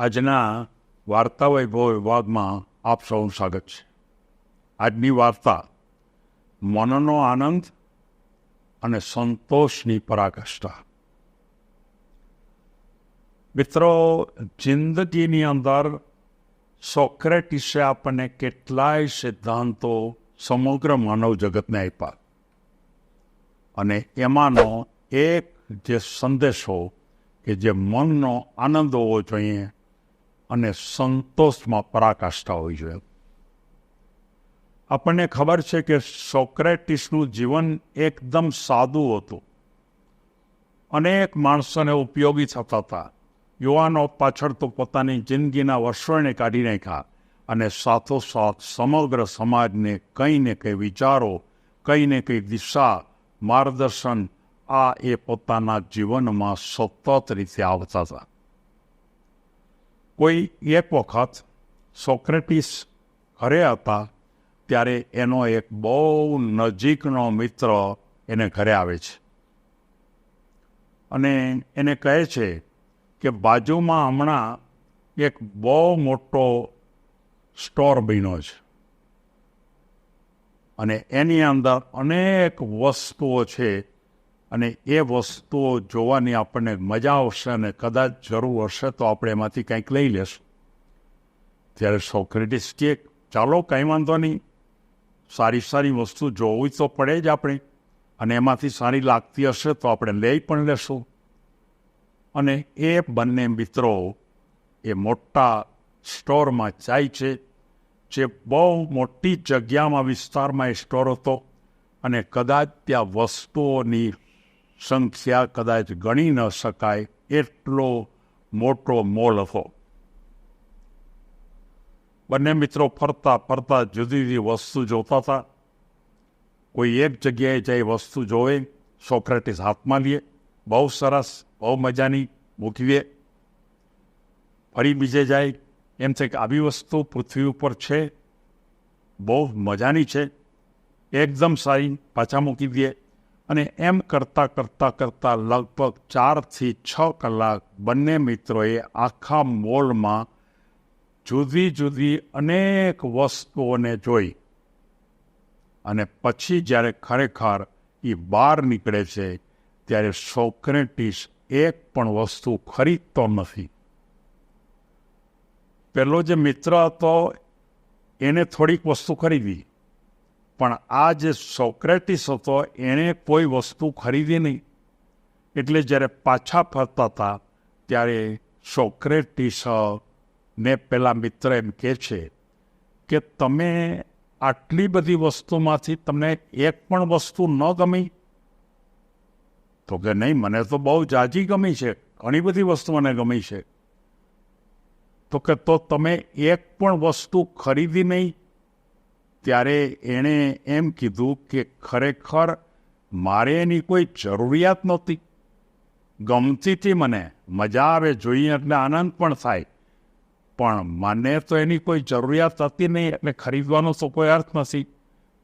આજના વાર્તા વૈભવ વિભાગમાં આપ સૌનું સ્વાગત છે. આજની વાર્તા મનનો આનંદ અને સંતોષની પરાકાષ્ઠા. મિત્રો, જિંદગીની અંદર સોક્રેટિસે આપણને કેટલાય સિદ્ધાંતો સમગ્ર માનવ જગતને આપ્યા. અને એમાંનો એક જે સંદેશો કે જે મનનો આનંદ હોવો જોઈએ અને સંતોષમાં પરાકાષ્ઠા હોવી જોઈએ આપણને ખબર છે કે સોક્રેટિસનું જીવન એકદમ સાદું હતું. અનેક માણસોને ઉપયોગી થતા હતા. યુવાનો પાછળ તો પોતાની જિંદગીના વર્ષોને કાઢી નાખ્યા અને સાથોસાથ સમગ્ર સમાજને કંઈ ને કંઈ વિચારો, કંઈ ને કંઈ દિશા, માર્ગદર્શન આ એ પોતાના જીવનમાં સતત રીતે આવતા હતા. કોઈ એક વખત સોક્રેટિસ ઘરે હતા, ત્યારે એનો એક બહુ નજીકનો મિત્ર એને ઘરે આવે છે. અને એને કહે છે કે બાજુમાં હમણાં એક બહુ મોટો સ્ટોર બન્યો છે. અને એની અંદર અનેક વસ્તુઓ છે અને એ વસ્તુઓ જોવાની આપણને મજા આવશે અને કદાચ જરૂર હશે તો આપણે એમાંથી કંઈક લઈ લેશું. ત્યારે સોક્રેટિસ કે ચાલો, કંઈ વાંધો નહીં. સારી સારી વસ્તુ જોવી તો પડે જ આપણે. અને એમાંથી સારી લાગતી હશે તો આપણે લઈ પણ લેશું. અને એ બંને મિત્રો એ મોટા સ્ટોરમાં જાય છે, જે બહુ મોટી જગ્યામાં વિસ્તારમાં એ સ્ટોર હતો. અને કદાચ ત્યાં વસ્તુઓની સંખ્યા કદાચ ગણી ન શકાય, એટલો મોટો મોલ હતો. બંને મિત્રો ફરતા ફરતા જુદી જુદી વસ્તુ જોતા હતા. કોઈ એક જગ્યાએ જઈ વસ્તુ જોવે, સોક્રેટિસ હાથમાં લે, બહુ સરસ, બહુ મજાની મૂકી દે. ફરી બીજે જાય, એમ છે કે આવી વસ્તુ પૃથ્વી ઉપર છે, બહુ મજાની છે, એકદમ સારી, પાછા મૂકી દે. અને એમ કરતાં કરતાં કરતાં લગભગ ચારથી છ કલાક બંને મિત્રોએ આખા મોલમાં જુદી જુદી અનેક વસ્તુઓને જોઈ. અને પછી જ્યારે ખરેખર એ બહાર નીકળે છે, ત્યારે સોક્રેટિસ એક પણ વસ્તુ ખરીદતો નથી. પેલો જે મિત્ર હતો, એને થોડીક વસ્તુ ખરીદી. પણ આ જે સોક્રેટિસ હતો, એણે કોઈ વસ્તુ ખરીદી નહીં. એટલે જ્યારે પાછા ફરતા હતા, ત્યારે સોક્રેટિસ ને પેલા મિત્ર એમ કહે છે કે, તમે આટલી બધી વસ્તુમાંથી તમને એક પણ વસ્તુ ન ગમી? તો કે, નહીં, મને તો બહુ જાજી ગમી છે. ઘણી બધી વસ્તુ મને ગમી છે. તો કે, તો તમે એક પણ વસ્તુ ખરીદી નહીં? ત્યારે એણે એમ કીધું કે ખરેખર મારે એની કોઈ જરૂરિયાત નહોતી. ગમતી હતી મને મજા આવે જોઈએ એટલે આનંદ પણ થાય. પણ મને તો એની કોઈ જરૂરિયાત હતી નહીં એટલે ખરીદવાનો તો કોઈ અર્થ નથી.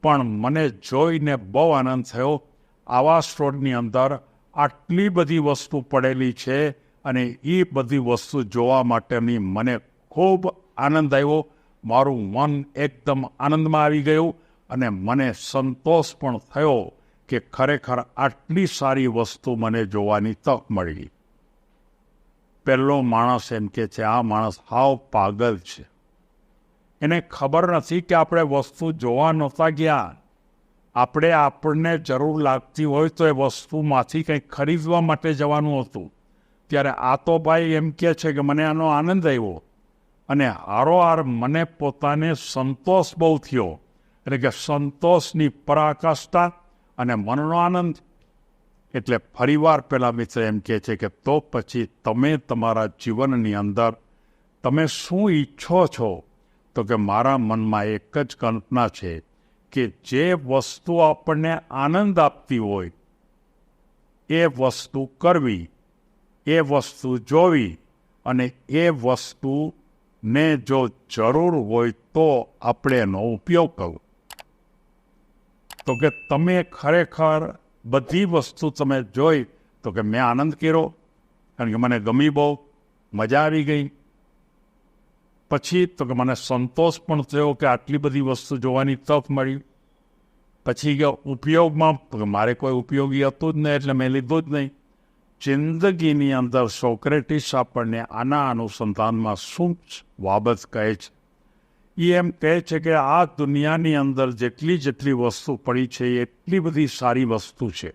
પણ મને જોઈને બહુ આનંદ થયો. આવા સ્ટોરની અંદર આટલી બધી વસ્તુ પડેલી છે અને એ બધી વસ્તુ જોવા માટેની મને ખૂબ આનંદ આવ્યો. મારું મન એકદમ આનંદમાં આવી ગયું અને મને સંતોષ પણ થયો કે ખરેખર આટલી સારી વસ્તુ મને જોવાની તક મળી. પહેલો માણસ એમ કે છે, આ માણસ હાવ પાગલ છે. એને ખબર નથી કે આપણે વસ્તુ જોવા નહોતા ગયા. આપણે આપણને જરૂર લાગતી હોય તો એ વસ્તુમાંથી કંઈક ખરીદવા માટે જવાનું હતું. ત્યારે આ તો ભાઈ એમ કહે છે કે, મને આનો આનંદ આવ્યો. અને આરોઆર મને પોતાને સંતોષ બહુ થયો. એટલે કે સંતોષની પરાકાષ્ઠા અને મનનો આનંદ. એટલે ફરીવાર પેલા મિત્ર એમ કહે છે કે તો પછી તમે તમારા જીવનની અંદર તમે શું ઈચ્છો છો? તો કે મારા મનમાં એક જ કલ્પના છે કે જે વસ્તુ આપણને આનંદ આપતી હોય, એ વસ્તુ કરવી, એ વસ્તુ જોવી અને એ વસ્તુને જો જરૂર હોય તો આપણે એનો ઉપયોગ કરવો. તો કે તમે ખરેખર બધી વસ્તુ તમે જોઈ, તો કે મેં આનંદ કર્યો, કારણ કે મને ગમી બહુ, મજા આવી ગઈ. પછી તો કે મને સંતોષ પણ થયો કે આટલી બધી વસ્તુ જોવાની તક મળી. પછી કે ઉપયોગમાં મારે કોઈ ઉપયોગી હતું જ નહીં, એટલે મેં લીધું જ નહીં. જિંદગીની અંદર સોક્રેટિસ આપણને આના અનુસંધાનમાં શું બાબત કહે છે? એ એમ કહે છે કે આ દુનિયાની અંદર જેટલી જેટલી વસ્તુ પડી છે, એટલી બધી સારી વસ્તુ છે.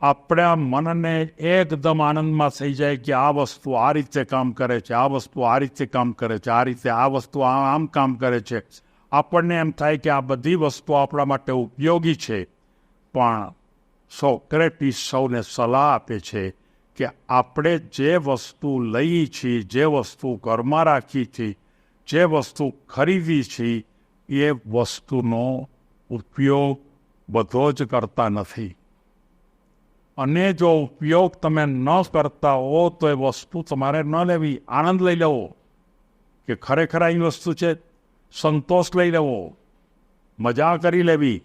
આપણા મનને એકદમ આનંદમાં થઈ જાય કે આ વસ્તુ આ રીતે કામ કરે છે, આ વસ્તુ આ રીતે કામ કરે છે, આ રીતે આ વસ્તુ આમ કામ કરે છે. આપણને એમ થાય કે આ બધી વસ્તુ આપણા માટે ઉપયોગી છે, પણ સોક્રેટિસ સૌને સલાહ આપે છે કે આપણે જે વસ્તુ લઈએ છીએ, જે વસ્તુ ઘરમાં રાખી છીએ જે વસ્તુ ખરીદી છીએ એ વસ્તુનો ઉપયોગ બધો જ કરતા નથી. અને જો ઉપયોગ તમે ન કરતા હો, તો એ વસ્તુ તમારે ન લેવી. આનંદ લઈ લેવો કે ખરેખર આ વસ્તુ છે? સંતોષ લઈ લેવો. મજા કરી લેવી.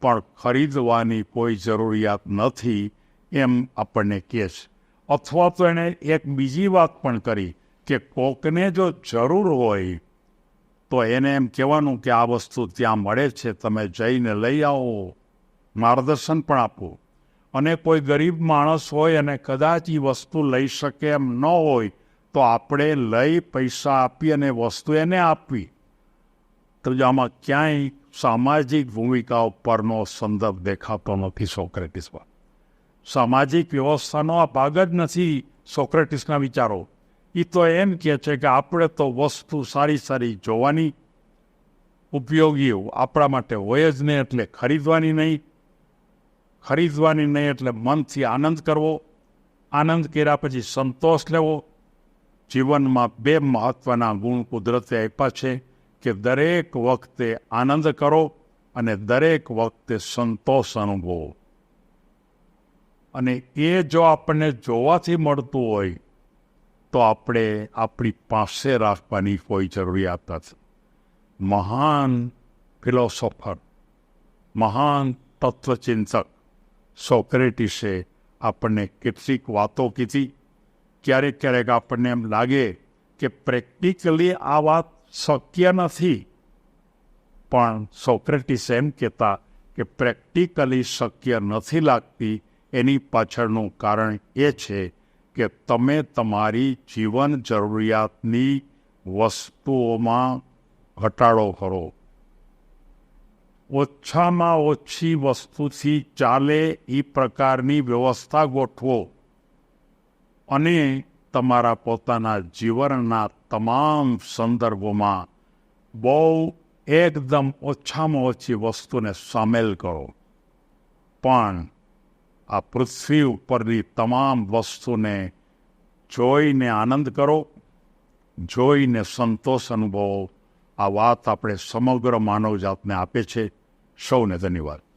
પણ ખરીદવાની કોઈ જરૂરિયાત નથી એમ આપણને કહે છે. અથવા તો એણે એક બીજી વાત પણ કરી કે કોકને જો જરૂર હોય તો એને એમ કહેવાનું કે આ વસ્તુ ત્યાં મળે છે, તમે જઈને લઈ આવો, માર્ગદર્શન પણ આપો. અને કોઈ ગરીબ માણસ હોય અને કદાચ એ વસ્તુ લઈ શકે એમ ન હોય, તો આપણે લઈ પૈસા આપી અને વસ્તુ એને આપવી. તો આમાં ક્યાંય સામાજિક ભૂમિકાઓ પરનો સંદર્ભ દેખાતો નથી સોક્રેટિસમાં. સામાજિક વ્યવસ્થાનો આ ભાગ જ નથી સોક્રેટિસના વિચારો. એ તો એમ કહે છે કે આપણે તો વસ્તુ સારી સારી જોવાની, ઉપયોગી આપણા માટે હોય જ નહીં એટલે ખરીદવાની નહીં. ખરીદવાની નહીં એટલે મનથી આનંદ કરવો, આનંદ કર્યા પછી સંતોષ લેવો. જીવનમાં બે મહત્ત્વના ગુણ કુદરતે આપ્યા છે. કે દરેક વખતે આનંદ કરો અને દરેક વખતે સંતોષ અનુભવો. અને એ જો આપણને જોવાથી મળતું હોય, તો આપણે આપણી પાસે રાખવાની કોઈ જરૂરિયાત નથી. મહાન ફિલોસોફર, મહાન તત્વચિંતક સોક્રેટિસે આપણને કેટલીક વાતો કીધી. ક્યારેક ક્યારેક આપણને એમ લાગે કે પ્રેક્ટિકલી આ વાત શક્ય નથી પણ સોક્રેટિસ એમ કહેતા કે પ્રેક્ટિકલી શક્ય નથી લાગતી. એની પાછળનું કારણ એ છે કે તમે તમારી જીવન જરૂરિયાતની વસ્તુઓમાં ઘટાડો કરો. ઓછામાં ઓછી વસ્તુથી ચાલે એ પ્રકારની વ્યવસ્થા ગોઠવો. અને તમારા પોતાના જીવનના તમામ સંદર્ભોમાં બહુ એકદમ ઓછામાં ઓછી વસ્તુને સામેલ કરો. પણ આ પૃથ્વી ઉપરની તમામ વસ્તુને જોઈને આનંદ કરો, જોઈને સંતોષ અનુભવો. આ વાત આપણે સમગ્ર માનવજાતને આપે છે. સૌને ધન્યવાદ.